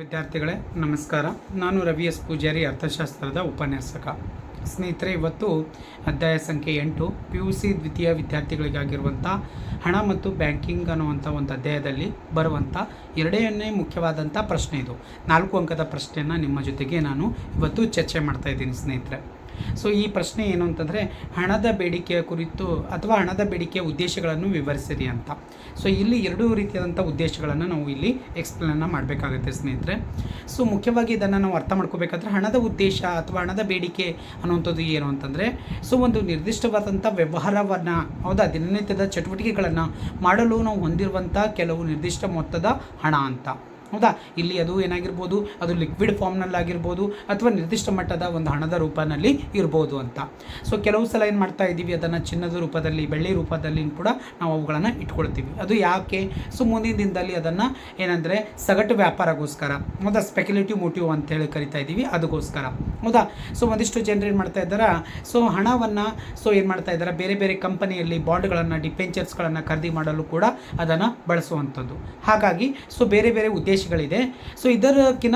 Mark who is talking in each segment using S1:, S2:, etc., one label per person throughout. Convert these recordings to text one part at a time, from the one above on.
S1: ವಿದ್ಯಾರ್ಥಿಗಳೇ, ನಮಸ್ಕಾರ. ನಾನು ರವಿ ಎಸ್. ಪೂಜಾರಿ, ಅರ್ಥಶಾಸ್ತ್ರದ ಉಪನ್ಯಾಸಕ. ಸ್ನೇಹಿತರೆ, ಇವತ್ತು ಅಧ್ಯಾಯ ಸಂಖ್ಯೆ ಎಂಟು ಪಿ ಯು ಸಿ ದ್ವಿತೀಯ ವಿದ್ಯಾರ್ಥಿಗಳಿಗಾಗಿರುವಂಥ ಹಣ ಮತ್ತು ಬ್ಯಾಂಕಿಂಗ್ ಅನ್ನುವಂಥ ಒಂದು ಅಧ್ಯಾಯದಲ್ಲಿ ಬರುವಂಥ ಎರಡನೇ ಮುಖ್ಯವಾದಂಥ ಪ್ರಶ್ನೆ ಇದು. ನಾಲ್ಕು ಅಂಕದ ಪ್ರಶ್ನೆಯನ್ನು ನಿಮ್ಮ ಜೊತೆಗೆ ನಾನು ಇವತ್ತು ಚರ್ಚೆ ಮಾಡ್ತಾ ಇದ್ದೀನಿ ಸ್ನೇಹಿತರೆ. ಸೊ ಈ ಪ್ರಶ್ನೆ ಏನು ಅಂತಂದರೆ, ಹಣದ ಬೇಡಿಕೆಯ ಕುರಿತು ಅಥವಾ ಹಣದ ಬೇಡಿಕೆಯ ಉದ್ದೇಶಗಳನ್ನು ವಿವರಿಸಿರಿ ಅಂತ. ಸೊ ಇಲ್ಲಿ ಎರಡೂ ರೀತಿಯಾದಂಥ ಉದ್ದೇಶಗಳನ್ನು ನಾವು ಇಲ್ಲಿ ಎಕ್ಸ್ಪ್ಲೇನನ್ನು ಮಾಡಬೇಕಾಗುತ್ತೆ ಸ್ನೇಹಿತರೆ. ಸೊ ಮುಖ್ಯವಾಗಿ ಇದನ್ನು ನಾವು ಅರ್ಥ ಮಾಡ್ಕೋಬೇಕಾದ್ರೆ, ಹಣದ ಉದ್ದೇಶ ಅಥವಾ ಹಣದ ಬೇಡಿಕೆ ಅನ್ನುವಂಥದ್ದು ಏನು ಅಂತಂದರೆ ಸೊ ಒಂದು ನಿರ್ದಿಷ್ಟವಾದಂಥ ವ್ಯವಹಾರವನ್ನು, ಹೌದಾ, ದಿನನಿತ್ಯದ ಚಟುವಟಿಕೆಗಳನ್ನು ಮಾಡಲು ನಾವು ಹೊಂದಿರುವಂಥ ಕೆಲವು ನಿರ್ದಿಷ್ಟ ಮೊತ್ತದ ಹಣ ಅಂತ. ಹೌದಾ? ಇಲ್ಲಿ ಅದು ಏನಾಗಿರ್ಬೋದು, ಅದು ಲಿಕ್ವಿಡ್ ಫಾರ್ಮ್ನಲ್ಲಾಗಿರ್ಬೋದು ಅಥವಾ ನಿರ್ದಿಷ್ಟ ಮಟ್ಟದ ಒಂದು ಹಣದ ರೂಪದಲ್ಲಿ ಇರ್ಬೋದು ಅಂತ. ಸೊ ಕೆಲವು ಸಲ ಏನು ಮಾಡ್ತಾ ಇದ್ದೀವಿ, ಅದನ್ನು ಚಿನ್ನದ ರೂಪದಲ್ಲಿ, ಬೆಳ್ಳಿ ರೂಪದಲ್ಲಿ ಕೂಡ ನಾವು ಅವುಗಳನ್ನು ಇಟ್ಕೊಳ್ತೀವಿ. ಅದು ಯಾಕೆ? ಸೊ ಮುಂದಿನ ದಿನದಲ್ಲಿ ಅದನ್ನು ಏನಂದರೆ, ಸಗಟು ವ್ಯಾಪಾರಗೋಸ್ಕರ, ಹೌದಾ? ಸ್ಪೆಕ್ಯುಲೇಟಿವ್ ಮೋಟಿವ್ ಅಂತ ಹೇಳಿ ಕರಿತಾ ಇದ್ದೀವಿ, ಅದಕ್ಕೋಸ್ಕರ. ಹೌದಾ? ಸೊ ಒಂದಿಷ್ಟು ಜನರು ಏನು ಮಾಡ್ತಾ ಇದ್ದಾರೆ? ಸೊ ಹಣವನ್ನು ಸೊ ಏನು ಮಾಡ್ತಾ ಇದ್ದಾರೆ? ಬೇರೆ ಬೇರೆ ಕಂಪನಿಯಲ್ಲಿ ಬಾಂಡ್ಗಳನ್ನು ಡಿಪೆಂಚರ್ಸ್ಗಳನ್ನು ಖರೀದಿ ಮಾಡಲು ಕೂಡ ಅದನ್ನು ಬಳಸುವಂಥದ್ದು. ಹಾಗಾಗಿ ಸೊ ಬೇರೆ ಬೇರೆ ಉದ್ದೇಶಗಳಿದೆ. ಸೊ ಇದಕ್ಕಿಂತ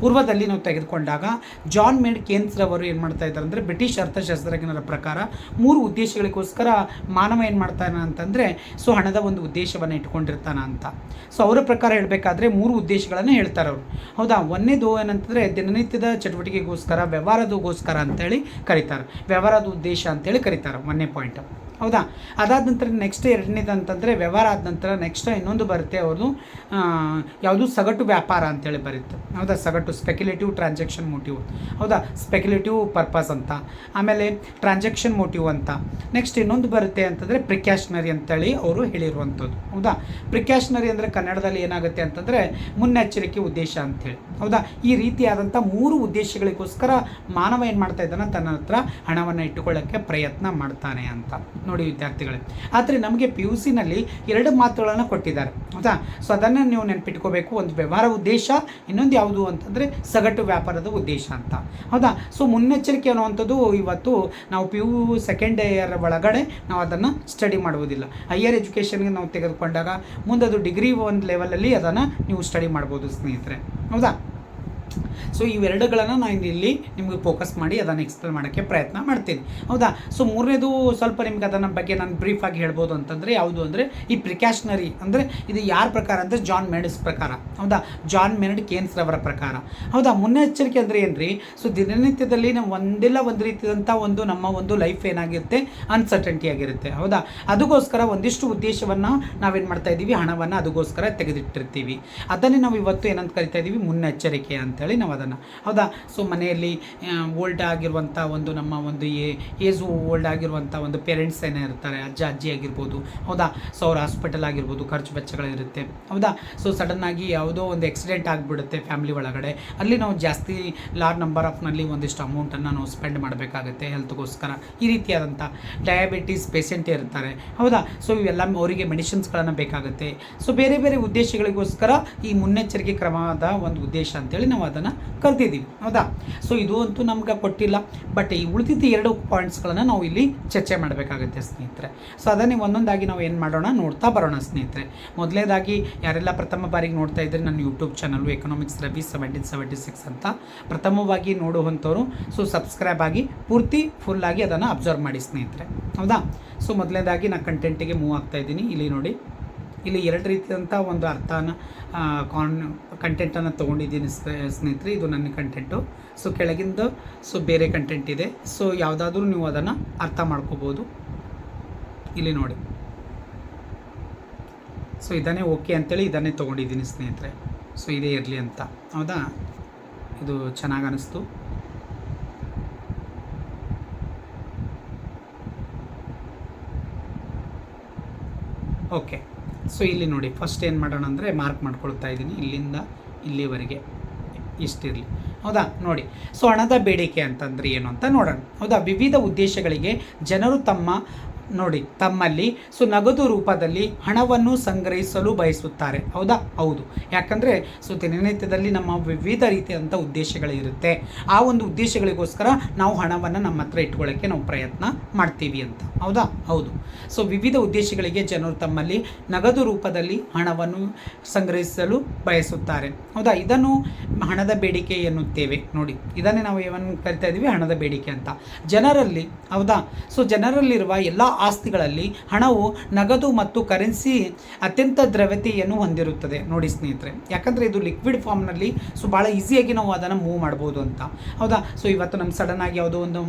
S1: ಪೂರ್ವದಲ್ಲಿ ನಾವು ತೆಗೆದುಕೊಂಡಾಗ ಜಾನ್ ಮೇಡ್ ಕೇನ್ಸ್ ರವರು ಏನು ಮಾಡ್ತಾ ಇದ್ದಾರೆ ಅಂದರೆ ಬ್ರಿಟಿಷ್ ಅರ್ಥಶಾಸ್ತ್ರಜ್ಞರ ಪ್ರಕಾರ ಮೂರು ಉದ್ದೇಶಗಳಿಗೋಸ್ಕರ ಮಾನವ ಏನು ಮಾಡ್ತಾನೆ ಅಂತಂದರೆ ಸೊ, ಹಣದ ಒಂದು ಉದ್ದೇಶವನ್ನು ಇಟ್ಕೊಂಡಿರ್ತಾನ ಅಂತ. ಸೊ ಅವರ ಪ್ರಕಾರ ಹೇಳಬೇಕಾದ್ರೆ ಮೂರು ಉದ್ದೇಶಗಳನ್ನು ಹೇಳ್ತಾರೆ ಅವರು. ಹೌದಾ? ಒಂದೇದು ಏನಂತಂದರೆ ದಿನನಿತ್ಯದ ಚಟುವಟಿಕೆಗೋಸ್ಕರ, ವ್ಯವಹಾರದಗೋಸ್ಕರ ಅಂತೇಳಿ ಕರೀತಾರೆ. ವ್ಯವಹಾರದ ಉದ್ದೇಶ ಅಂತೇಳಿ ಕರೀತಾರೆ. ಒಂದನೇ ಪಾಯಿಂಟ್ ಹೌದಾ? ಅದಾದ ನಂತರ ನೆಕ್ಸ್ಟ್ ಎರಡನೇದು ಅಂತಂದರೆ ವ್ಯವಹಾರ ಆದ ನಂತರ ನೆಕ್ಸ್ಟ್ ಇನ್ನೊಂದು ಬರುತ್ತೆ ಅವ್ರದ್ದು ಯಾವುದು ಸಗಟು ವ್ಯಾಪಾರ ಅಂತೇಳಿ ಬರುತ್ತೆ. ಹೌದಾ? ಸಗಟು ಸ್ಪೆಕ್ಯುಲೇಟಿವ್ ಟ್ರಾನ್ಸಾಕ್ಷನ್ ಮೋಟಿವ್ ಹೌದಾ? ಸ್ಪೆಕ್ಯುಲೇಟಿವ್ ಪರ್ಪಸ್ ಅಂತ. ಆಮೇಲೆ ಟ್ರಾನ್ಸಾಕ್ಷನ್ ಮೋಟಿವ್ ಅಂತ. ನೆಕ್ಸ್ಟ್ ಇನ್ನೊಂದು ಬರುತ್ತೆ ಅಂತಂದರೆ ಪ್ರಿಕ್ಯಾಷನರಿ ಅಂತೇಳಿ ಅವರು ಹೇಳಿರುವಂಥದ್ದು. ಹೌದಾ? ಪ್ರಿಕ್ಯಾಷನರಿ ಅಂದರೆ ಕನ್ನಡದಲ್ಲಿ ಏನಾಗುತ್ತೆ ಅಂತಂದರೆ ಮುನ್ನೆಚ್ಚರಿಕೆ ಉದ್ದೇಶ ಅಂತೇಳಿ. ಹೌದಾ? ಈ ರೀತಿಯಾದಂಥ ಮೂರು ಉದ್ದೇಶಗಳಿಗೋಸ್ಕರ ಮಾನವ ಏನು ಮಾಡ್ತಾ ಇದ್ದಾನೆ? ತನ್ನ ಹತ್ರ ಹಣವನ್ನು ಇಟ್ಟುಕೊಳ್ಳೋಕ್ಕೆ ಪ್ರಯತ್ನ ಮಾಡ್ತಾನೆ ಅಂತ. ನೋಡಿ ವಿದ್ಯಾರ್ಥಿಗಳೇ. ಆದರೆ ನಮಗೆ ಪಿ ಯು ಸಿನಲ್ಲಿ ಎರಡು ಮಾತುಗಳನ್ನು ಕೊಟ್ಟಿದ್ದಾರೆ. ಹೌದಾ? ಸೊ ಅದನ್ನು ನೀವು ನೆನಪಿಟ್ಕೋಬೇಕು. ಒಂದು ವ್ಯವಹಾರ ಉದ್ದೇಶ, ಇನ್ನೊಂದು ಯಾವುದು ಅಂತಂದರೆ ಸಗಟು ವ್ಯಾಪಾರದ ಉದ್ದೇಶ ಅಂತ. ಹೌದಾ? ಸೊ ಮುನ್ನೆಚ್ಚರಿಕೆ ಅನ್ನುವಂಥದ್ದು ಇವತ್ತು ನಾವು ಪಿ ಯು ಸೆಕೆಂಡ್ ಇಯರ್ ಒಳಗಡೆ ನಾವು ಅದನ್ನು ಸ್ಟಡಿ ಮಾಡುವುದಿಲ್ಲ. ಹೈಯರ್ ಎಜುಕೇಷನ್ಗೆ ನಾವು ತೆಗೆದುಕೊಂಡಾಗ ಮುಂದದು ಡಿಗ್ರಿ ಒಂದು ಲೆವೆಲಲ್ಲಿ ಅದನ್ನು ನೀವು ಸ್ಟಡಿ ಮಾಡ್ಬೋದು ಸ್ನೇಹಿತರೆ. ಹೌದಾ? ಸೊ ಇವೆರಡುಗಳನ್ನು ನಾನು ಇಲ್ಲಿ ನಿಮಗೆ ಫೋಕಸ್ ಮಾಡಿ ಅದನ್ನು ಎಕ್ಸ್ಪ್ಲೇನ್ ಮಾಡೋಕ್ಕೆ ಪ್ರಯತ್ನ ಮಾಡ್ತೀನಿ. ಹೌದಾ? ಸೊ ಮೂರನೇದು ಸ್ವಲ್ಪ ನಿಮ್ಗೆ ಅದನ್ನ ಬಗ್ಗೆ ನಾನು ಬ್ರೀಫ್ ಆಗಿ ಹೇಳ್ಬೋದು ಅಂತಂದರೆ ಯಾವುದು ಅಂದರೆ ಈ ಪ್ರಿಕಾಷನರಿ ಅಂದರೆ ಇದು ಯಾರ ಪ್ರಕಾರ ಅಂದರೆ ಜಾನ್ ಮೆಡಿಸ್ ಪ್ರಕಾರ. ಹೌದಾ? ಜಾನ್ ಮೆನಡ್ ಕೇನ್ಸ್ ಅವರ ಪ್ರಕಾರ. ಹೌದಾ? ಮುನ್ನೆಚ್ಚರಿಕೆ ಅಂದರೆ ಏನು ರೀ ಸೊ ದಿನನಿತ್ಯದಲ್ಲಿ ನಾವು ಒಂದಿಲ್ಲ ಒಂದು ರೀತಿಯಾದಂಥ ಒಂದು ನಮ್ಮ ಒಂದು ಲೈಫ್ ಏನಾಗಿರುತ್ತೆ? ಅನ್ಸರ್ಟೆಂಟಿ ಆಗಿರುತ್ತೆ. ಹೌದಾ? ಅದಕ್ಕೋಸ್ಕರ ಒಂದಿಷ್ಟು ಉದ್ದೇಶವನ್ನು ನಾವೇನು ಮಾಡ್ತಾ ಇದ್ದೀವಿ ಹಣವನ್ನು ಅದಕ್ಕೋಸ್ಕರ ತೆಗೆದಿಟ್ಟಿರ್ತೀವಿ. ಅದನ್ನೇ ನಾವು ಇವತ್ತು ಏನಂತ ಕರಿತಾ ಇದ್ದೀವಿ ಮುನ್ನೆಚ್ಚರಿಕೆ ಅಂತೇಳಿ ನಾವು ಅದನ್ನು ಹೌದಾ? ಸೊ, ಮನೆಯಲ್ಲಿ ಓಲ್ಡ್ ಆಗಿರುವಂಥ ಒಂದು ನಮ್ಮ ಒಂದು ಏಜ್ ಓಲ್ಡ್ ಆಗಿರುವಂಥ ಒಂದು ಪೇರೆಂಟ್ಸ್ ಏನೇ ಇರ್ತಾರೆ, ಅಜ್ಜ, ಅಜ್ಜಿ ಆಗಿರ್ಬೋದು, ಹೌದಾ? ಸೊ, ಅವ್ರ ಹಾಸ್ಪಿಟಲ್ ಆಗಿರ್ಬೋದು, ಖರ್ಚು ವೆಚ್ಚಗಳಿರುತ್ತೆ, ಹೌದಾ? ಸೊ ಸಡನ್ನಾಗಿ ಯಾವುದೋ ಒಂದು ಆಕ್ಸಿಡೆಂಟ್ ಆಗಿಬಿಡುತ್ತೆ ಫ್ಯಾಮಿಲಿ ಒಳಗಡೆ, ಅಲ್ಲಿ ನಾವು ಜಾಸ್ತಿ ಲಾರ್ ನಂಬರ್ ಆಫ್ನಲ್ಲಿ ಒಂದಿಷ್ಟು ಅಮೌಂಟನ್ನು ನಾವು ಸ್ಪೆಂಡ್ ಮಾಡಬೇಕಾಗುತ್ತೆ ಹೆಲ್ತ್ಗೋಸ್ಕರ ಈ ರೀತಿಯಾದಂಥ ಡಯಾಬಿಟೀಸ್ ಪೇಷೆಂಟ್ ಇರ್ತಾರೆ, ಹೌದಾ? ಸೊ, ಇವೆಲ್ಲ ಅವರಿಗೆ ಮೆಡಿಸಿನ್ಸ್ಗಳನ್ನು ಬೇಕಾಗುತ್ತೆ. ಸೊ, ಬೇರೆ ಬೇರೆ ಉದ್ದೇಶಗಳಿಗೋಸ್ಕರ ಈ ಮುನ್ನೆಚ್ಚರಿಕೆ ಕ್ರಮದ ಒಂದು ಉದ್ದೇಶ ಅಂತೇಳಿ ನಾವು ಅದನ್ನು ಕಲ್ತಿದ್ದೀವಿ. ಹೌದಾ? ಸೊ ಇದು ಅಂತೂ ನಮ್ಗೆ ಕೊಟ್ಟಿಲ್ಲ. ಬಟ್ ಈ ಉಳಿದಿದ್ದ ಎರಡು ಪಾಯಿಂಟ್ಸ್ಗಳನ್ನು ನಾವು ಇಲ್ಲಿ ಚರ್ಚೆ ಮಾಡಬೇಕಾಗುತ್ತೆ ಸ್ನೇಹಿತರೆ. ಸೊ ಅದನ್ನೇ ಒಂದೊಂದಾಗಿ ನಾವು ಏನು ಮಾಡೋಣ? ನೋಡ್ತಾ ಬರೋಣ ಸ್ನೇಹಿತರೆ. ಮೊದಲನೇದಾಗಿ ಯಾರೆಲ್ಲ ಪ್ರಥಮ ಬಾರಿಗೆ ನೋಡ್ತಾ ಇದ್ದರೆ ನನ್ನ YouTube channel economics Ravi seventeen seventy six ಅಂತ ಪ್ರಥಮವಾಗಿ ನೋಡುವಂಥವ್ರು. ಸೊ ಸಬ್ಸ್ಕ್ರೈಬ್ ಆಗಿ, ಪೂರ್ತಿ ಫುಲ್ಲಾಗಿ ಅದನ್ನು ಅಬ್ಸರ್ವ್ ಮಾಡಿ ಸ್ನೇಹಿತರೆ. ಹೌದಾ? ಸೊ ಮೊದಲನೇದಾಗಿ ನಾನು ಕಂಟೆಂಟಿಗೆ ಮೂವ್ ಆಗ್ತಾ ಇದ್ದೀನಿ. ಇಲ್ಲಿ ನೋಡಿ. ಇಲ್ಲಿ ಎರಡು ರೀತಿಯಾದಂಥ ಒಂದು ಅರ್ಥನ ಕಾನ್ ಕಂಟೆಂಟನ್ನು ತೊಗೊಂಡಿದ್ದೀನಿ ಸ್ನೇಹಿತರೆ, ಇದು ನನ್ನ ಕಂಟೆಂಟು ಸೊ ಕೆಳಗಿಂದ ಸೊ ಬೇರೆ ಕಂಟೆಂಟ್ ಇದೆ. ಸೊ ಯಾವುದಾದ್ರೂ ನೀವು ಅದನ್ನು ಅರ್ಥ ಮಾಡ್ಕೋಬೋದು. ಇಲ್ಲಿ ನೋಡಿ. ಸೊ ಇದನ್ನೇ ಓಕೆ ಅಂತೇಳಿ ಇದನ್ನೇ ತೊಗೊಂಡಿದ್ದೀನಿ ಸ್ನೇಹಿತರೆ. ಸೊ ಇದೇ ಇರಲಿ ಅಂತ. ಹೌದಾ? ಇದು ಚೆನ್ನಾಗಿ ಅನ್ನಿಸ್ತು ಓಕೆ ಸೊ ಇಲ್ಲಿ ನೋಡಿ ಫಸ್ಟ್ ಏನು ಮಾಡೋಣ ಅಂದರೆ ಮಾರ್ಕ್ ಮಾಡ್ಕೊಳ್ತಾ ಇದ್ದೀನಿ. ಇಲ್ಲಿಂದ ಇಲ್ಲಿವರೆಗೆ ಇಷ್ಟಿರಲಿ. ಹೌದಾ? ನೋಡಿ, ಸೊ ಹಣದ ಬೇಡಿಕೆ ಅಂತಂದರೆ ಏನು ಅಂತ ನೋಡೋಣ. ಹೌದಾ? ವಿವಿಧ ಉದ್ದೇಶಗಳಿಗೆ ಜನರು ತಮ್ಮ ನೋಡಿ, ತಮ್ಮಲ್ಲಿ ಸೊ ನಗದು ರೂಪದಲ್ಲಿ ಹಣವನ್ನು ಸಂಗ್ರಹಿಸಲು ಬಯಸುತ್ತಾರೆ. ಹೌದಾ? ಹೌದು. ಯಾಕಂದರೆ ಸೊ ದಿನನಿತ್ಯದಲ್ಲಿ ನಮ್ಮ ವಿವಿಧ ರೀತಿಯಾದಂಥ ಉದ್ದೇಶಗಳಿರುತ್ತೆ ಆ ಒಂದು ಉದ್ದೇಶಗಳಿಗೋಸ್ಕರ ನಾವು ಹಣವನ್ನು ನಮ್ಮ ಹತ್ರ ಇಟ್ಕೊಳ್ಳೋಕ್ಕೆ ನಾವು ಪ್ರಯತ್ನ ಮಾಡ್ತೀವಿ ಅಂತ. ಹೌದಾ? ಹೌದು. ಸೊ, ವಿವಿಧ ಉದ್ದೇಶಗಳಿಗೆ ಜನರು ತಮ್ಮಲ್ಲಿ ನಗದು ರೂಪದಲ್ಲಿ ಹಣವನ್ನು ಸಂಗ್ರಹಿಸಲು ಬಯಸುತ್ತಾರೆ. ಹೌದಾ? ಇದನ್ನು ಹಣದ ಬೇಡಿಕೆ ಎನ್ನುತ್ತೇವೆ. ನೋಡಿ, ಇದನ್ನೇ ನಾವು ಏನು ಕರಿತಾ ಇದ್ದೀವಿ? ಹಣದ ಬೇಡಿಕೆ ಅಂತ. ಜನರಲ್ಲಿ, ಹೌದಾ? ಸೊ, ಜನರಲ್ಲಿರುವ ಎಲ್ಲ ಆಸ್ತಿಗಳಲ್ಲಿ ಹಣವು ನಗದು ಮತ್ತು ಕರೆನ್ಸಿ ಅತ್ಯಂತ ದ್ರವ್ಯತೆಯನ್ನು ಹೊಂದಿರುತ್ತದೆ. ನೋಡಿ ಸ್ನೇಹಿತರೆ, ಯಾಕಂದರೆ ಇದು ಲಿಕ್ವಿಡ್ ಫಾರ್ಮ್ನಲ್ಲಿ ಸೊ ಭಾಳ ಈಸಿಯಾಗಿ ನಾವು ಅದನ್ನು ಮೂವ್ ಮಾಡ್ಬೋದು ಅಂತ. ಹೌದಾ? ಸೊ ಇವತ್ತು ನಮ್ಮ ಆಗಿ ಯಾವುದೋ ಒಂದು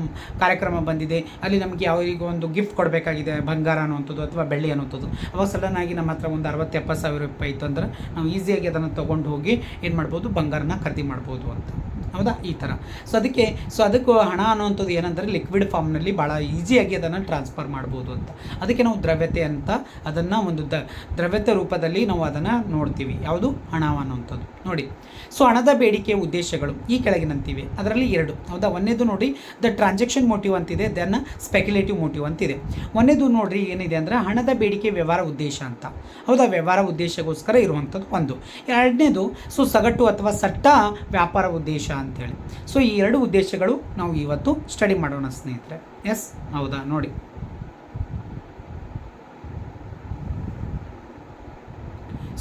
S1: ಕಾರ್ಯಕ್ರಮ ಬಂದಿದೆ. ಅಲ್ಲಿ ನಮಗೆ ಯಾವರಿಗೂ ಒಂದು ಗಿಫ್ಟ್ ಕೊಡಬೇಕಾಗಿದೆ, ಬಂಗಾರ ಅನ್ನುವಂಥದ್ದು ಅಥವಾ ಬೆಳ್ಳಿ ಅನ್ನುವಂಥದ್ದು. ಅವಾಗ ಸಡನ್ನಾಗಿ ನಮ್ಮ ಹತ್ರ ಒಂದು ಅರವತ್ತು ಎಪ್ಪತ್ತು ಸಾವಿರ ರೂಪಾಯಿ ಇತ್ತು ಅಂದ್ರೆ ನಾವು ಈಸಿಯಾಗಿ ಅದನ್ನು ತೊಗೊಂಡು ಹೋಗಿ ಏನು ಮಾಡ್ಬೋದು? ಬಂಗಾರನ ಖರೀದಿ ಮಾಡ್ಬೋದು ಅಂತ. ಹೌದಾ? ಈ ಥರ ಸೊ ಅದಕ್ಕೆ ಸೊ ಅದಕ್ಕೂ ಹಣ ಅನ್ನುವಂಥದ್ದು ಏನಂದರೆ ಲಿಕ್ವಿಡ್ ಫಾರ್ಮ್ನಲ್ಲಿ ಭಾಳ ಈಸಿಯಾಗಿ ಅದನ್ನು ಟ್ರಾನ್ಸ್ಫರ್ ಮಾಡ್ಬೋದು ಅಂತ. ಅದಕ್ಕೆ ನಾವು ದ್ರವ್ಯತೆ ಅಂತ ಅದನ್ನು ಒಂದು ದ, ದ್ರವ್ಯತೆ ರೂಪದಲ್ಲಿ ನಾವು ಅದನ್ನು ನೋಡ್ತೀವಿ. ಯಾವುದು? ಹಣ ಅನ್ನುವಂಥದ್ದು. ನೋಡಿ. ಸೊ ಹಣದ ಬೇಡಿಕೆಯ ಉದ್ದೇಶಗಳು ಈ ಕೆಳಗಿನಂತಿವೆ. ಅದರಲ್ಲಿ ಎರಡು. ಹೌದಾ? ಒಂದೇದು ನೋಡಿ ದ ಟ್ರಾನ್ಸಾಕ್ಷನ್ ಮೋಟಿವ್ ಅಂತಿದೆ ದೆನ್ ಸ್ಪೆಕ್ಯುಲೇಟಿವ್ ಮೋಟಿವ್ ಅಂತಿದೆ. ಒಂದೇದು ನೋಡಿರಿ ಏನಿದೆ ಅಂದರೆ ಹಣದ ಬೇಡಿಕೆ ವ್ಯವಹಾರ ಉದ್ದೇಶ ಅಂತ. ಹೌದಾ? ವ್ಯವಹಾರ ಉದ್ದೇಶಗೋಸ್ಕರ ಇರುವಂಥದ್ದು ಒಂದು. ಎರಡನೇದು, ಸೊ ಸಗಟು ಅಥವಾ ಸಟ್ಟ ವ್ಯಾಪಾರ ಉದ್ದೇಶ ಅಂತೇಳಿ. ಸೊ ಈ ಎರಡು ಉದ್ದೇಶಗಳು ನಾವು ಇವತ್ತು ಸ್ಟಡಿ ಮಾಡೋಣ ಸ್ನೇಹಿತರೆ. ಎಸ್ ಹೌದಾ? ನೋಡಿ.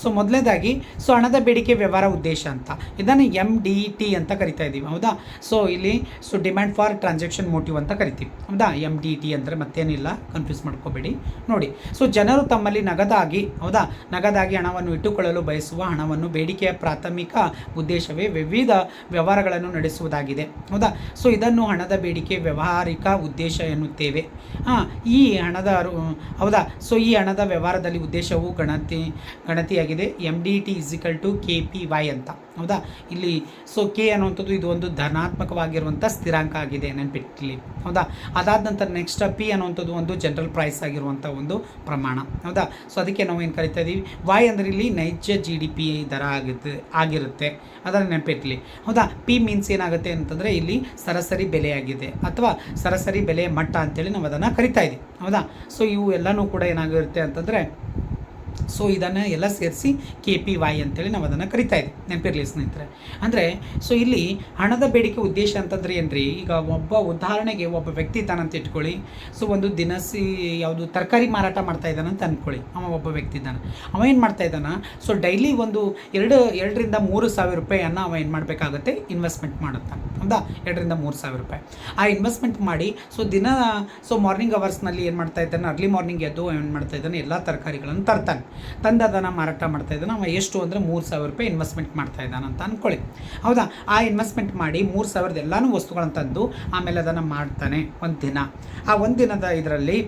S1: ಸೊ ಮೊದಲನೇದಾಗಿ ಸೊ ಹಣದ ಬೇಡಿಕೆ ವ್ಯವಹಾರ ಉದ್ದೇಶ ಅಂತ. ಇದನ್ನು ಎಂ ಡಿ ಟಿ ಅಂತ ಕರಿತಾ ಇದ್ದೀವಿ ಹೌದಾ? ಸೊ ಇಲ್ಲಿ so demand for transaction motive ಅಂತ ಕರಿತೀವಿ, ಹೌದಾ? ಎಂ ಡಿ ಟಿ ಅಂದರೆ ಮತ್ತೇನಿಲ್ಲ ಕನ್ಫ್ಯೂಸ್ ಮಾಡ್ಕೋಬೇಡಿ, ನೋಡಿ. ಸೊ ಜನರು ತಮ್ಮಲ್ಲಿ ನಗದಾಗಿ, ಹೌದಾ? ನಗದಾಗಿ ಹಣವನ್ನು ಇಟ್ಟುಕೊಳ್ಳಲು ಬಯಸುವ ಹಣವನ್ನು ಬೇಡಿಕೆಯ ಪ್ರಾಥಮಿಕ ಉದ್ದೇಶವೇ ವಿವಿಧ ವ್ಯವಹಾರಗಳನ್ನು ನಡೆಸುವುದಾಗಿದೆ, ಹೌದಾ? ಸೊ ಇದನ್ನು ಹಣದ ಬೇಡಿಕೆ ವ್ಯವಹಾರಿಕ ಉದ್ದೇಶ ಎನ್ನುತ್ತೇವೆ. ಹಾಂ, ಈ ಹಣದ ಹೌದಾ? ಸೊ ಈ ಹಣದ ವ್ಯವಹಾರದಲ್ಲಿ ಉದ್ದೇಶವು ಗಣತಿ, ಗಣತಿಯಾಗಿದೆ. M D T equal to K P Y ಅಂತ. ಹೌದಾ? ಇಲ್ಲಿ ಸೊ ಕೆ ಅನ್ನುವಂಥದ್ದು ಇದು ಒಂದು ಧನಾತ್ಮಕವಾಗಿರುವಂಥ ಸ್ಥಿರಾಂಕ ಆಗಿದೆ ನೆನಪಿಟ್ಟಿಲಿ ಹೌದಾ? ಅದಾದ ನಂತರ ನೆಕ್ಸ್ಟ್ ಪಿ ಅನ್ನುವಂಥದ್ದು ಒಂದು ಜನರಲ್ ಪ್ರೈಸ್ ಆಗಿರುವಂಥ ಒಂದು ಪ್ರಮಾಣ. ಹೌದಾ? ಸೊ ಅದಕ್ಕೆ ನಾವು ಏನು ಕರಿತಾ ಇದ್ದೀವಿ ವೈ ಅಂದರೆ ಇಲ್ಲಿ ನೈಜ ಜಿ ಡಿ ಪಿ ದರ ಆಗುತ್ತೆ, ಆಗಿರುತ್ತೆ. ಅದನ್ನು ನೆನಪಿಟ್ಲಿ ಹೌದಾ? ಪಿ ಮೀನ್ಸ್ ಏನಾಗುತ್ತೆ ಅಂತಂದರೆ ಇಲ್ಲಿ ಸರಾಸರಿ ಬೆಲೆಯಾಗಿದೆ ಅಥವಾ ಸರಾಸರಿ ಬೆಲೆ ಮಟ್ಟ ಅಂತೇಳಿ ನಾವು ಅದನ್ನು ಕರಿತಾ ಇದ್ದೀವಿ ಹೌದಾ? ಸೊ ಇವು ಎಲ್ಲನೂ ಕೂಡ ಏನಾಗಿರುತ್ತೆ ಅಂತಂದರೆ ಸೊ ಇದನ್ನು ಎಲ್ಲ ಸೇರಿಸಿ ಕೆ ಪಿ ವೈ ಅಂತೇಳಿ ನಾವು ಅದನ್ನು ಕರಿತಾ ಇದ್ದೀವಿ ನೆನಪಿರಲಿ ಸ್ನೇಹಿತರೆ. ಅಂದರೆ, ಸೊ ಇಲ್ಲಿ ಹಣದ ಬೇಡಿಕೆ ಉದ್ದೇಶ ಅಂತಂದ್ರೆ ಏನ್ರಿ? ಈಗ ಒಬ್ಬ ಉದಾಹರಣೆಗೆ ಒಬ್ಬ ವ್ಯಕ್ತಿ ಇದ್ದಾನಂತ ಇಟ್ಕೊಳ್ಳಿ. ಸೊ ಒಂದು ದಿನಸಿ ಯಾವುದು ತರಕಾರಿ ಮಾರಾಟ ಮಾಡ್ತಾ ಇದ್ದಾನೆ ಅಂತ ಅಂದ್ಕೊಳ್ಳಿ ಅವ ಒಬ್ಬ ವ್ಯಕ್ತಿ ಇದ್ದಾನೆ. ಅವ ಏನು ಮಾಡ್ತಾ ಇದ್ದಾನ? ಸೊ ಡೈಲಿ ಒಂದು ಎರಡು, ಎರಡರಿಂದ ಮೂರು ಸಾವಿರ ರೂಪಾಯಿಯನ್ನು ಅವ ಏನು ಮಾಡಬೇಕಾಗುತ್ತೆ? ಇನ್ವೆಸ್ಟ್ಮೆಂಟ್ ಮಾಡುತ್ತಾನೆ. ಹೌದಾ? ಎರಡರಿಂದ ಮೂರು ಸಾವಿರ ರೂಪಾಯಿ. ಆ ಇನ್ವೆಸ್ಟ್ಮೆಂಟ್ ಮಾಡಿ, ಸೊ ದಿನ, ಸೊ ಮಾರ್ನಿಂಗ್ ಅವರ್ಸ್ನಲ್ಲಿ ಏನು ಮಾಡ್ತಾ ಇದ್ದಾನೆ? ಅರ್ಲಿ ಮಾರ್ನಿಂಗ್ ಎದ್ದು ಏನು ಮಾಡ್ತಾ ಇದ್ದಾನೆ? ಎಲ್ಲ ತರಕಾರಿಗಳನ್ನು ತರ್ತಾನೆ. ತಂದು ಅದನ್ನು ಮಾರಾಟ ಮಾಡ್ತಾ ಇದ್ದಾನೆ. ಅವ ಎಷ್ಟು ಅಂದರೆ ಮೂರು ಸಾವಿರ ರೂಪಾಯಿ ಇನ್ವೆಸ್ಟ್ಮೆಂಟ್ ಮಾಡ್ತಾ ಇದ್ದಾನೆ ಅಂತ ಅಂದ್ಕೊಳ್ಳಿ ಹೌದಾ? ಆ ಇನ್ವೆಸ್ಟ್ಮೆಂಟ್ ಮಾಡಿ ಮೂರು ಸಾವಿರದ ಎಲ್ಲನೂ ವಸ್ತುಗಳನ್ನು ತಂದು ಆಮೇಲೆ ಅದನ್ನು ಮಾಡ್ತಾನೆ ಒಂದು ದಿನ ಆ ಒಂದು ದಿನದ ಇದರಲ್ಲಿ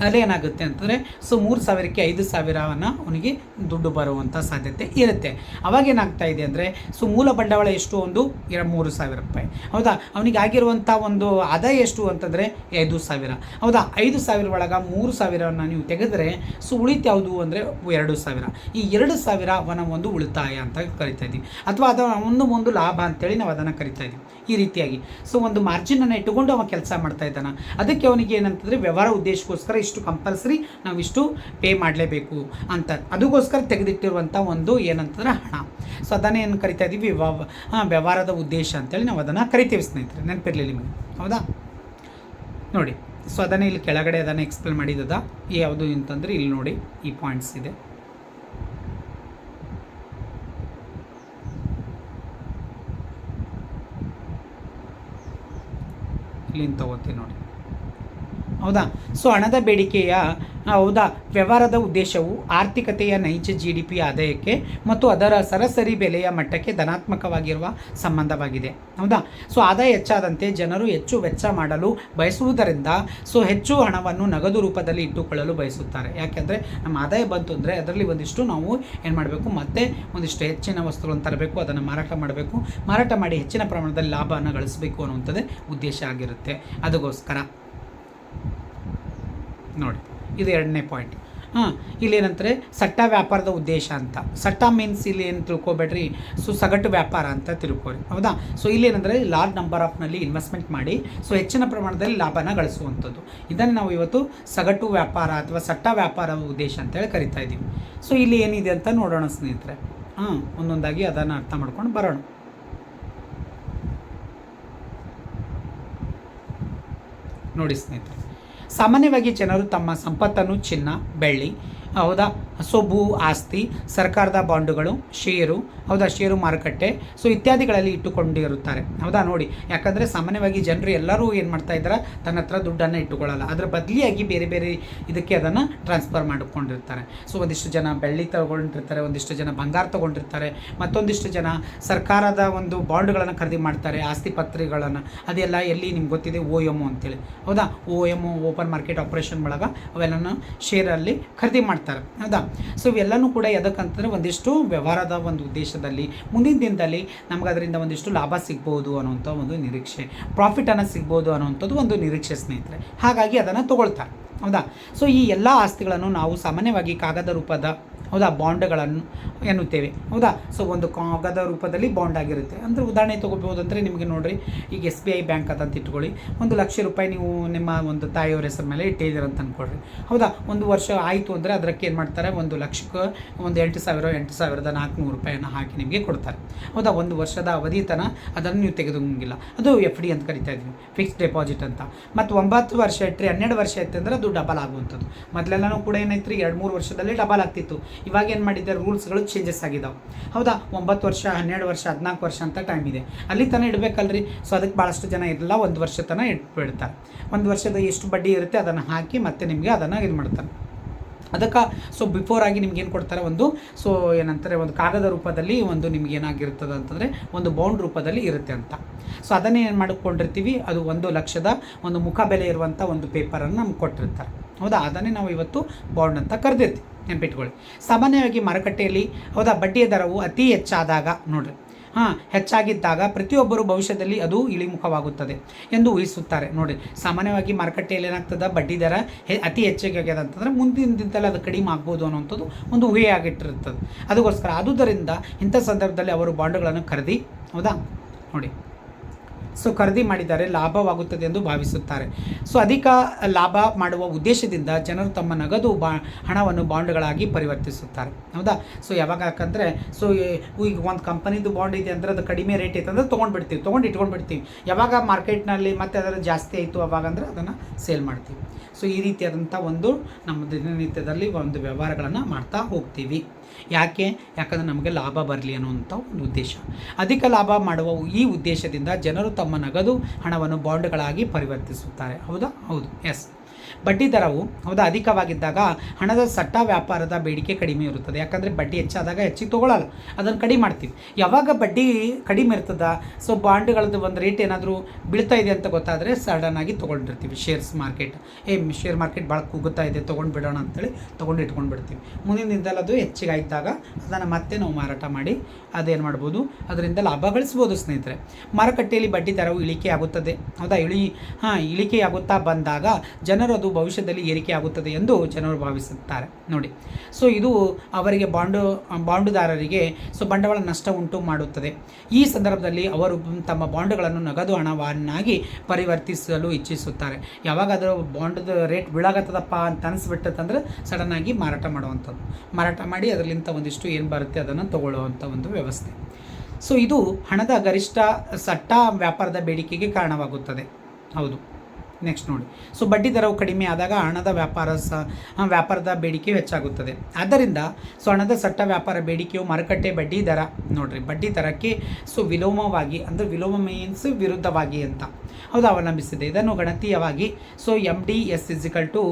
S1: ಅದೇನಾಗುತ್ತೆ ಅಂತಂದರೆ, ಸೊ ಮೂರು ಸಾವಿರಕ್ಕೆ ಐದು ಸಾವಿರವನ್ನು ಅವನಿಗೆ ದುಡ್ಡು ಬರುವಂಥ ಸಾಧ್ಯತೆ ಇರುತ್ತೆ. ಅವಾಗ ಏನಾಗ್ತಾ ಇದೆ ಅಂದರೆ, ಸೊ ಮೂಲ ಬಂಡವಾಳ ಎಷ್ಟು? ಒಂದು ಎರಡು ಮೂರು ಸಾವಿರ ರೂಪಾಯಿ. ಹೌದಾ? ಅವನಿಗೆ ಆಗಿರುವಂಥ ಒಂದು ಆದಾಯ ಎಷ್ಟು ಅಂತಂದರೆ, ಐದು ಸಾವಿರ. ಹೌದಾ? ಐದು ಸಾವಿರ ಒಳಗೆ ಮೂರು ಸಾವಿರವನ್ನು ನೀವು ತೆಗೆದರೆ, ಸೊ ಉಳಿತು ಯಾವುದು ಅಂದರೆ, ಎರಡು ಸಾವಿರ. ಈ ಎರಡು ಸಾವಿರ ಒಂದು ಉಳಿತಾಯ ಅಂತ ಕರಿತಾ ಇದ್ದೀವಿ. ಅಥವಾ ಅದನ್ನು ಒಂದು ಲಾಭ ಅಂತೇಳಿ ನಾವು ಅದನ್ನು ಕರಿತಾ ಇದ್ದೀವಿ. ಈ ರೀತಿಯಾಗಿ. ಸೊ ಒಂದು ಮಾರ್ಜಿನನ್ನು ಇಟ್ಟುಕೊಂಡು ಅವ ಕೆಲಸ ಮಾಡ್ತಾ ಇದ್ದಾನೆ. ಅದಕ್ಕೆ ಅವನಿಗೆ ಏನಂತಂದರೆ, ವ್ಯವಹಾರ ಉದ್ದೇಶಕ್ಕೋಸ್ಕರ ಇಷ್ಟು ಕಂಪಲ್ಸರಿ ನಾವು ಇಷ್ಟು ಪೇ ಮಾಡಲೇಬೇಕು ಅಂತ. ಅದಕ್ಕೋಸ್ಕರ ತೆಗೆದಿಟ್ಟಿರುವಂಥ ಒಂದು ಏನಂತಂದ್ರೆ ಹಣ. ಸೊ ಅದನ್ನೇ ಏನು ಕರಿತಾ ಇದ್ದೀವಿ ವ್ಯವಹಾರದ ಉದ್ದೇಶ ಅಂತೇಳಿ ನಾವು ಅದನ್ನು ಕರಿತೀವಿ ಸ್ನೇಹಿತರೆ. ನೆನಪಿರಲಿ ನಿಮಗೆ. ಹೌದಾ? ನೋಡಿ. ಸೊ ಅದನ್ನೇ ಇಲ್ಲಿ ಕೆಳಗಡೆ ಅದನ್ನು ಎಕ್ಸ್ಪ್ಲೇನ್ ಮಾಡಿದ್ದದ. ಯಾವುದು ಅಂತಂದರೆ ಇಲ್ಲಿ ನೋಡಿ ಈ ಪಾಯಿಂಟ್ಸ್ ಇದೆ. ಇಲ್ಲಿಂದ ತಗೋತೀನಿ ನೋಡಿ. ಹೌದಾ? ಸೊ ಹಣದ ಬೇಡಿಕೆಯ, ಹೌದಾ? ವ್ಯವಹಾರದ ಉದ್ದೇಶವು ಆರ್ಥಿಕತೆಯ ನೈಜ ಜಿ ಡಿ ಪಿ ಆದಾಯಕ್ಕೆ ಮತ್ತು ಅದರ ಸರಾಸರಿ ಬೆಲೆಯ ಮಟ್ಟಕ್ಕೆ ಧನಾತ್ಮಕವಾಗಿರುವ ಸಂಬಂಧವಾಗಿದೆ. ಹೌದಾ? ಸೊ ಆದಾಯ ಹೆಚ್ಚಾದಂತೆ ಜನರು ಹೆಚ್ಚು ವೆಚ್ಚ ಮಾಡಲು ಬಯಸುವುದರಿಂದ ಸೊ ಹೆಚ್ಚು ಹಣವನ್ನು ನಗದು ರೂಪದಲ್ಲಿ ಇಟ್ಟುಕೊಳ್ಳಲು ಬಯಸುತ್ತಾರೆ. ಯಾಕೆಂದರೆ, ನಮ್ಮ ಆದಾಯ ಬಂತು ಅಂದರೆ ಅದರಲ್ಲಿ ಒಂದಿಷ್ಟು ನಾವು ಏನು ಮಾಡಬೇಕು? ಮತ್ತೆ ಒಂದಿಷ್ಟು ಹೆಚ್ಚಿನ ವಸ್ತುಗಳನ್ನು ತರಬೇಕು, ಅದನ್ನು ಮಾರಾಟ ಮಾಡಬೇಕು. ಮಾರಾಟ ಮಾಡಿ ಹೆಚ್ಚಿನ ಪ್ರಮಾಣದಲ್ಲಿ ಲಾಭವನ್ನು ಗಳಿಸಬೇಕು ಅನ್ನುವಂಥದ್ದೇ ಉದ್ದೇಶ ಆಗಿರುತ್ತೆ. ಅದಕ್ಕೋಸ್ಕರ. ನೋಡಿ, ಇದು ಎರಡನೇ ಪಾಯಿಂಟ್ ಹಾಂ ಇಲ್ಲೇನಂತಾರೆ ಸಟ್ಟ ವ್ಯಾಪಾರದ ಉದ್ದೇಶ ಅಂತ. ಸಟ್ಟ ಮೀನ್ಸ್ ಇಲ್ಲಿ ಏನು ತಿಳ್ಕೊಬೇಡ್ರಿ? ಸೊ ಸಗಟು ವ್ಯಾಪಾರ ಅಂತ ತಿಳ್ಕೊರಿ, ಹೌದಾ? ಸೊ ಇಲ್ಲಿ ಏನಂದರೆ ಲಾರ್ಜ್ ನಂಬರ್ ಆಫ್ನಲ್ಲಿ ಇನ್ವೆಸ್ಟ್ಮೆಂಟ್ ಮಾಡಿ ಸೊ ಹೆಚ್ಚಿನ ಪ್ರಮಾಣದಲ್ಲಿ ಲಾಭನ ಗಳಿಸುವಂಥದ್ದು. ಇದನ್ನು ನಾವು ಇವತ್ತು ಸಗಟು ವ್ಯಾಪಾರ ಅಥವಾ ಸಟ್ಟ ವ್ಯಾಪಾರ ಉದ್ದೇಶ ಅಂತೇಳಿ ಕರಿತಾ ಇದ್ದೀವಿ. ಸೊ ಇಲ್ಲಿ ಏನಿದೆ ಅಂತ ನೋಡೋಣ ಸ್ನೇಹಿತರೆ. ಹಾಂ, ಒಂದೊಂದಾಗಿ ಅದನ್ನು ಅರ್ಥ ಮಾಡ್ಕೊಂಡು ಬರೋಣ. ನೋಡಿ ಸ್ನೇಹಿತರೆ. ಸಾಮಾನ್ಯವಾಗಿ ಜನರು ತಮ್ಮ ಸಂಪತ್ತನ್ನು ಚಿನ್ನ ಬೆಳ್ಳಿ ಹೌದಾ? ಸೊ ಭೂ ಆಸ್ತಿ, ಸರ್ಕಾರದ ಬಾಂಡುಗಳು, ಷೇರು, ಹೌದಾ, ಷೇರು ಮಾರುಕಟ್ಟೆ ಸೊ ಇತ್ಯಾದಿಗಳಲ್ಲಿ ಇಟ್ಟುಕೊಂಡಿರುತ್ತಾರೆ. ಹೌದಾ, ನೋಡಿ, ಯಾಕಂದರೆ ಸಾಮಾನ್ಯವಾಗಿ ಜನರು ಎಲ್ಲರೂ ಏನು ಮಾಡ್ತಾ ಇದ್ದಾರೆ, ತನ್ನ ಹತ್ರ ದುಡ್ಡನ್ನು ಇಟ್ಟುಕೊಳ್ಳಲ್ಲ. ಅದರ ಬದಲಿಯಾಗಿ ಬೇರೆ ಬೇರೆ ಇದಕ್ಕೆ ಅದನ್ನು ಟ್ರಾನ್ಸ್ಫರ್ ಮಾಡಿಕೊಂಡಿರ್ತಾರೆ. ಸೊ ಒಂದಿಷ್ಟು ಜನ ಬೆಳ್ಳಿ ತಗೊಂಡಿರ್ತಾರೆ, ಒಂದಿಷ್ಟು ಜನ ಬಂಗಾರ ತಗೊಂಡಿರ್ತಾರೆ, ಮತ್ತೊಂದಿಷ್ಟು ಜನ ಸರ್ಕಾರದ ಒಂದು ಬಾಂಡ್ಗಳನ್ನು ಖರೀದಿ ಮಾಡ್ತಾರೆ, ಆಸ್ತಿ ಪತ್ರಿಗಳನ್ನು ಅದೆಲ್ಲ ಎಲ್ಲಿ ನಿಮ್ಗೆ ಗೊತ್ತಿದೆ? ಓ ಎಂ ಅಂತೇಳಿ. ಹೌದಾ O M open market operation ಒಳಗೆ ಅವೆಲ್ಲನೂ ಶೇರಲ್ಲಿ ಖರೀದಿ ಮಾಡ್ತಾರೆ. ಹೌದಾ ಸೊ ಇವೆಲ್ಲನೂ ಕೂಡ ಯಾವುದಕ್ಕಂತಂದರೆ ಒಂದಿಷ್ಟು ವ್ಯವಹಾರದ ಒಂದು ಉದ್ದೇಶದಲ್ಲಿ ಮುಂದಿನ ದಿನದಲ್ಲಿ ನಮ್ಗೆ ಅದರಿಂದ ಒಂದಿಷ್ಟು ಲಾಭ ಸಿಗ್ಬೋದು ಅನ್ನೋಂಥ ಒಂದು ನಿರೀಕ್ಷೆ ಪ್ರಾಫಿಟನ್ನು ಸಿಗ್ಬೋದು ಅನ್ನೋಂಥದ್ದು ಒಂದು ನಿರೀಕ್ಷೆ ಸ್ನೇಹಿತರೆ. ಹಾಗಾಗಿ ಅದನ್ನು ತಗೊಳ್ತಾರೆ. ಹೌದಾ? ಸೊ ಈ ಎಲ್ಲ ಆಸ್ತಿಗಳನ್ನು ನಾವು ಸಾಮಾನ್ಯವಾಗಿ ಕಾಗದ ರೂಪದ ಹೌದಾ? ಬಾಂಡ್ಗಳನ್ನು ಎನ್ನುತ್ತೇವೆ. ಹೌದಾ? ಸೊ ಒಂದು ಕಾಗದ ರೂಪದಲ್ಲಿ ಬಾಂಡ್ ಆಗಿರುತ್ತೆ. ಅಂದರೆ ಉದಾಹರಣೆ ತೊಗೋಬೋದು ಅಂದರೆ ನಿಮಗೆ ನೋಡಿರಿ, ಈಗ ಎಸ್ ಬಿ ಐ ಬ್ಯಾಂಕ್ ಅದಂತ ಇಟ್ಕೊಳ್ಳಿ. ಒಂದು ಲಕ್ಷ ರೂಪಾಯಿ ನೀವು ನಿಮ್ಮ ಒಂದು ತಾಯಿಯವರ ಹೆಸರು ಮೇಲೆ ಇಟ್ಟಿದ್ದೀರ ಅಂತ ಅಂದ್ಕೊಳ್ರಿ ಹೌದಾ? ಒಂದು ವರ್ಷ ಆಯಿತು ಅಂದರೆ ಅದಕ್ಕೆ ಏನು ಮಾಡ್ತಾರೆ? ಒಂದು ಲಕ್ಷಕ್ಕೆ ಒಂದು ಎಂಟು ಸಾವಿರ, ಎಂಟು ಸಾವಿರದ ನಾಲ್ಕುನೂರು ರೂಪಾಯಿಯನ್ನು ಹಾಕಿ ನಿಮಗೆ ಕೊಡ್ತಾರೆ. ಹೌದಾ? ಒಂದು ವರ್ಷದ ಅವಧಿ ತನ ಅದನ್ನು ನೀವು ತೆಗೆದುಕೊಂಗಿಲ್ಲ. ಅದು ಎಫ್ ಡಿ ಅಂತ ಕರಿತಾ ಇದ್ದೀವಿ ಫಿಕ್ಸ್ಡ್ ಡೆಪಾಸಿಟ್ ಅಂತ. ಮತ್ತು ಒಂಬತ್ತು ವರ್ಷ ಇಟ್ಟರೆ ಹನ್ನೆರಡು ವರ್ಷ ಇತ್ತು ಅಂದ್ರೆ ಅದು ಡಬಲ್ ಆಗುವಂಥದ್ದು. ಮೊದಲೆಲ್ಲನೂ ಕೂಡ ಏನಾಯ್ತು ರೀ ಎರಡು ಮೂರು ವರ್ಷದಲ್ಲಿ ಡಬಲ್ ಆಗ್ತಿತ್ತು. ಇವಾಗ ಏನು ಮಾಡಿದ್ದಾರೆ? ರೂಲ್ಸ್ಗಳು ಚೇಂಜಸ್ ಆಗಿದ್ದಾವೆ ಹೌದಾ? ಒಂಬತ್ತು ವರ್ಷ, ಹನ್ನೆರಡು ವರ್ಷ, ಹದಿನಾಲ್ಕು ವರ್ಷ ಅಂತ ಟೈಮ್ ಇದೆ. ಅಲ್ಲಿ ತನಕ ಇಡಬೇಕಲ್ರಿ? ಸೊ ಅದಕ್ಕೆ ಭಾಳಷ್ಟು ಜನ ಇರಲ್ಲ. ಒಂದು ವರ್ಷ ತನಕ ಇಟ್ಬಿಡ್ತಾರೆ. ಒಂದು ವರ್ಷದ ಎಷ್ಟು ಬಡ್ಡಿ ಇರುತ್ತೆ, ಅದನ್ನು ಹಾಕಿ ಮತ್ತೆ ನಿಮಗೆ ಅದನ್ನು ಇದು ಮಾಡ್ತಾರೆ. ಅದಕ್ಕೆ ಸೊ ಬಿಫೋರ್ ಆಗಿ ನಿಮ್ಗೆ ಏನು ಕೊಡ್ತಾರೆ? ಒಂದು ಸೊ ಏನಂತಾರೆ? ಒಂದು ಕಾಗದ ರೂಪದಲ್ಲಿ ಒಂದು ನಿಮ್ಗೆ ಏನಾಗಿರ್ತದೆ ಅಂತಂದರೆ, ಒಂದು ಬೌಂಡ್ ರೂಪದಲ್ಲಿ ಇರುತ್ತೆ ಅಂತ. ಸೊ ಅದನ್ನೇ ಏನು ಮಾಡಿಕೊಂಡಿರ್ತೀವಿ? ಅದು ಒಂದು ಲಕ್ಷದ ಒಂದು ಮುಖ ಬೆಲೆ ಇರುವಂಥ ಒಂದು ಪೇಪರನ್ನು ನಮ್ಗೆ ಕೊಟ್ಟಿರ್ತಾರೆ. ಹೌದಾ? ಅದನ್ನೇ ನಾವು ಇವತ್ತು ಬಾಂಡ್ ಅಂತ ಕರೆದಿರ್ತೀವಿ. ನೆನ್ಪಿಟ್ಕೊಳ್ಳಿ. ಸಾಮಾನ್ಯವಾಗಿ ಮಾರುಕಟ್ಟೆಯಲ್ಲಿ ಹೌದಾ, ಬಡ್ಡಿಯ ದರವು ಅತಿ ಹೆಚ್ಚಾದಾಗ, ನೋಡ್ರಿ. ಹಾಂ, ಹೆಚ್ಚಾಗಿದ್ದಾಗ ಪ್ರತಿಯೊಬ್ಬರು ಭವಿಷ್ಯದಲ್ಲಿ ಅದು ಇಳಿಮುಖವಾಗುತ್ತದೆ ಎಂದು ಊಹಿಸುತ್ತಾರೆ. ನೋಡಿ ಸಾಮಾನ್ಯವಾಗಿ ಮಾರುಕಟ್ಟೆಯಲ್ಲಿ ಏನಾಗ್ತದೆ, ಬಡ್ಡಿ ದರ ಅತಿ ಹೆಚ್ಚಿಗೆ ಆಗ್ಯದ ಅಂತಂದರೆ ಮುಂದಿನ ದಿನದಲ್ಲಿ ಅದು ಕಡಿಮೆ ಆಗ್ಬೋದು ಅನ್ನೋಂಥದ್ದು ಒಂದು ಊಹೆ ಆಗಿಟ್ಟಿರ್ತದೆ ಅದಕ್ಕೋಸ್ಕರ ಆದುದರಿಂದ ಇಂಥ ಸಂದರ್ಭದಲ್ಲಿ ಅವರು ಬಾಂಡುಗಳನ್ನು ಖರೀದಿ, ಹೌದಾ? ನೋಡಿ. ಸೊ ಖರೀದಿ ಮಾಡಿದರೆ ಲಾಭವಾಗುತ್ತದೆ ಎಂದು ಭಾವಿಸುತ್ತಾರೆ. ಸೊ ಅಧಿಕ ಲಾಭ ಮಾಡುವ ಉದ್ದೇಶದಿಂದ ಜನರು ತಮ್ಮ ನಗದು ಬಾ, ಹಣವನ್ನು ಬಾಂಡ್ಗಳಾಗಿ ಪರಿವರ್ತಿಸುತ್ತಾರೆ. ಹೌದಾ? ಸೊ ಯಾವಾಗ ಯಾಕಂದರೆ, ಸೊ ಈಗ ಒಂದು ಕಂಪನಿದು ಬಾಂಡ್ ಇದೆ ಅಂದರೆ ಅದು ಕಡಿಮೆ ರೇಟ್ ಇತ್ತು ಅಂದರೆ ತೊಗೊಂಡ್ಬಿಡ್ತೀವಿ, ತೊಗೊಂಡು ಇಟ್ಕೊಂಡ್ಬಿಡ್ತೀವಿ. ಯಾವಾಗ ಮಾರ್ಕೆಟ್ನಲ್ಲಿ ಮತ್ತೆ ಅದರ ಜಾಸ್ತಿ ಆಯಿತು ಅವಾಗ ಅಂದರೆ ಅದನ್ನು ಸೇಲ್ ಮಾಡ್ತೀವಿ. ಸೊ ಈ ರೀತಿಯಾದಂಥ ಒಂದು ನಮ್ಮ ದಿನನಿತ್ಯದಲ್ಲಿ ಒಂದು ವ್ಯವಹಾರಗಳನ್ನು ಮಾಡ್ತಾ ಹೋಗ್ತೀವಿ. ಯಾಕೆ? ಯಾಕಂದರೆ ನಮಗೆ ಲಾಭ ಬರಲಿ ಅನ್ನುವಂಥ ಒಂದು ಉದ್ದೇಶ. ಅಧಿಕ ಲಾಭ ಮಾಡುವ ಈ ಉದ್ದೇಶದಿಂದ ಜನರು ತಮ್ಮ ನಗದು ಹಣವನ್ನು ಬಾಂಡ್ಗಳಾಗಿ ಪರಿವರ್ತಿಸುತ್ತಾರೆ. ಹೌದಾ? ಹೌದು. ಎಸ್ ಬಡ್ಡಿ ದರವು ಹೌದಾ, ಅಧಿಕವಾಗಿದ್ದಾಗ ಹಣದ ಸಟ್ಟ ವ್ಯಾಪಾರದ ಬೇಡಿಕೆ ಕಡಿಮೆ ಇರುತ್ತದೆ. ಯಾಕಂದರೆ ಬಡ್ಡಿ ಹೆಚ್ಚಾದಾಗ ಹೆಚ್ಚಿಗೆ ತೊಗೊಳ್ಳಲ್ಲ ಅದನ್ನು ಕಡಿಮೆ ಮಾಡ್ತೀವಿ. ಯಾವಾಗ ಬಡ್ಡಿ ಕಡಿಮೆ ಇರ್ತದ? ಸೊ ಬಾಂಡ್ಗಳದ್ದು ಒಂದು ರೇಟ್ ಏನಾದರೂ ಬೀಳ್ತಾ ಇದೆ ಅಂತ ಗೊತ್ತಾದರೆ ಆಗಿ ತೊಗೊಂಡಿರ್ತೀವಿ. ಶೇರ್ಸ್ ಮಾರ್ಕೆಟ್ ಏ ಶೇರ್ ಮಾರ್ಕೆಟ್ ಭಾಳ ಕುಗ್ಗುತ್ತಾ ಇದೆ ತೊಗೊಂಡು ಬಿಡೋಣ ಅಂತೇಳಿ ತೊಗೊಂಡು ಇಟ್ಕೊಂಡು ಬಿಡ್ತೀವಿ ಮುಂದಿನ ದಿನದಲ್ಲಿ ಅದು ಹೆಚ್ಚಿಗೆ ಆಯ್ತಾಗ ಅದನ್ನು ಮತ್ತೆ ನಾವು ಮಾರಾಟ ಮಾಡಿ ಅದೇನು ಮಾಡ್ಬೋದು? ಅದರಿಂದ ಲಾಭ ಗಳಿಸ್ಬೋದು ಸ್ನೇಹಿತರೆ. ಮಾರುಕಟ್ಟೆಯಲ್ಲಿ ಬಡ್ಡಿ ದರವು ಇಳಿಕೆ ಆಗುತ್ತದೆ ಹೌದಾ, ಇಳಿ, ಹಾಂ, ಇಳಿಕೆಯಾಗುತ್ತಾ ಬಂದಾಗ ಜನರು ಅದು ಭವಿಷ್ಯದಲ್ಲಿ ಏರಿಕೆ ಆಗುತ್ತದೆ ಎಂದು ಜನರು ಭಾವಿಸುತ್ತಾರೆ. ನೋಡಿ ಸೊ ಇದು ಅವರಿಗೆ ಬಾಂಡು, ಬಾಂಡುದಾರರಿಗೆ ಸೊ ಬಂಡವಾಳ ನಷ್ಟ ಉಂಟು ಮಾಡುತ್ತದೆ. ಈ ಸಂದರ್ಭದಲ್ಲಿ ಅವರು ತಮ್ಮ ಬಾಂಡುಗಳನ್ನು ನಗದು ಹಣವನ್ನಾಗಿ ಪರಿವರ್ತಿಸಲು ಇಚ್ಛಿಸುತ್ತಾರೆ. ಯಾವಾಗಾದರೂ ಬಾಂಡ್ದ ರೇಟ್ ಬೀಳಾಗತ್ತದಪ್ಪ ಅಂತ ಅನಿಸ್ಬಿಟ್ಟಂದ್ರೆ ಸಡನ್ನಾಗಿ ಮಾರಾಟ ಮಾಡುವಂಥದ್ದು. ಮಾರಾಟ ಮಾಡಿ ಅದರಲ್ಲಿಂದ ಒಂದಿಷ್ಟು ಏನು ಬರುತ್ತೆ ಅದನ್ನು ತಗೊಳ್ಳುವಂಥ ಒಂದು ವ್ಯವಸ್ಥೆ. ಸೊ ಇದು ಹಣದ ಗರಿಷ್ಠ ಸಟ್ಟ ವ್ಯಾಪಾರದ ಬೇಡಿಕೆಗೆ ಕಾರಣವಾಗುತ್ತದೆ. ಹೌದು. ನೆಕ್ಸ್ಟ್ ನೋಡಿ. ಸೊ ಬಡ್ಡಿ ದರವು ಕಡಿಮೆ ಆದಾಗ ಹಣದ ವ್ಯಾಪಾರ ಸಹ ವ್ಯಾಪಾರದ ಬೇಡಿಕೆ ಹೆಚ್ಚಾಗುತ್ತದೆ. ಆದ್ದರಿಂದ ಸೊ ಹಣದ ಸಟ್ಟ ವ್ಯಾಪಾರ ಬೇಡಿಕೆಯು ಮಾರುಕಟ್ಟೆ ಬಡ್ಡಿ ದರ ನೋಡ್ರಿ. ಬಡ್ಡಿ ದರಕ್ಕೆ ಸೊ ವಿಲೋಮವಾಗಿ, ಅಂದರೆ ವಿಲೋಮ ಮೀನ್ಸ್ ವಿರುದ್ಧವಾಗಿ ಅಂತ. ಹೌದು, ಅವಲಂಬಿಸಿದೆ. ಇದನ್ನು ಗಣತೀಯವಾಗಿ so M D S equal to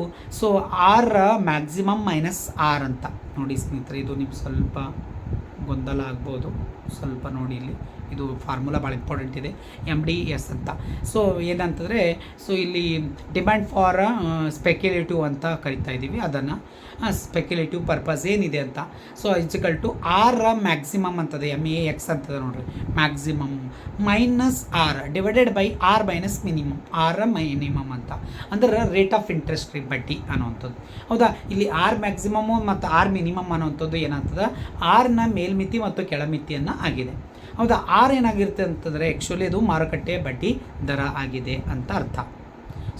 S1: so R maximum minus R ಅಂತ. ನೋಡಿ ಸ್ನೇಹಿತರೆ, ಇದು ನಿಮ್ಗೆ ಸ್ವಲ್ಪ ಗೊಂದಲ ಆಗ್ಬೋದು. ಸ್ವಲ್ಪ ನೋಡಿ ಇಲ್ಲಿ. ಇದು ಫಾರ್ಮುಲಾ ಭಾಳ ಇಂಪಾರ್ಟೆಂಟ್ ಇದೆ ಎಂ ಡಿ ಎಸ್ ಅಂತ. ಸೊ ಏನಂತಂದರೆ ಸೊ ಇಲ್ಲಿ ಡಿಮ್ಯಾಂಡ್ ಫಾರ್ ಸ್ಪೆಕ್ಯುಲೇಟಿವ್ ಅಂತ ಕರಿತಾ ಇದ್ದೀವಿ ಅದನ್ನು. ಸ್ಪೆಕ್ಯುಲೇಟಿವ್ ಪರ್ಪಸ್ ಏನಿದೆ ಅಂತ. So equal to R maximum ಅಂತದೆ M A X ಅಂತದೆ ನೋಡ್ರಿ. Maximum minus R divided by R minus minimum R minimum ಅಂತ. ಅಂದ್ರೆ ರೇಟ್ ಆಫ್ ಇಂಟ್ರೆಸ್ಟ್ ರೀ ಬಡ್ಡಿ ಅನ್ನುವಂಥದ್ದು. ಹೌದಾ? ಇಲ್ಲಿ ಆರ್ ಮ್ಯಾಕ್ಸಿಮಮ್ಮು ಮತ್ತು ಆರ್ ಮಿನಿಮಮ್ ಅನ್ನುವಂಥದ್ದು ಏನಾಗ್ತದೆ ಆರ್ನ ಮೇಲ್ಮಿತಿ ಮತ್ತು ಕೆಳಮಿತಿಯನ್ನು ಆಗಿದೆ. ಹೌದಾ? ಆರ್ ಏನಾಗಿರುತ್ತೆ ಅಂತಂದರೆ ಆ್ಯಕ್ಚುಲಿ ಅದು ಮಾರುಕಟ್ಟೆ ಬಡ್ಡಿ ದರ ಆಗಿದೆ ಅಂತ ಅರ್ಥ.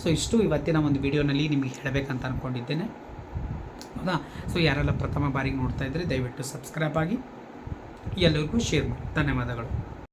S1: ಸೊ ಇಷ್ಟು ಇವತ್ತಿನ ಒಂದು ವಿಡಿಯೋನಲ್ಲಿ ನಿಮಗೆ ಹೇಳಬೇಕಂತ ಅಂದ್ಕೊಂಡಿದ್ದೇನೆ ಹೌದಾ? ಸೊ ಯಾರೆಲ್ಲ ಪ್ರಥಮ ಬಾರಿಗೆ ನೋಡ್ತಾ ಇದ್ದರೆ ದಯವಿಟ್ಟು ಸಬ್ಸ್ಕ್ರೈಬ್ ಆಗಿ, ಎಲ್ಲರಿಗೂ ಶೇರ್ ಮಾಡಿ. ಧನ್ಯವಾದಗಳು.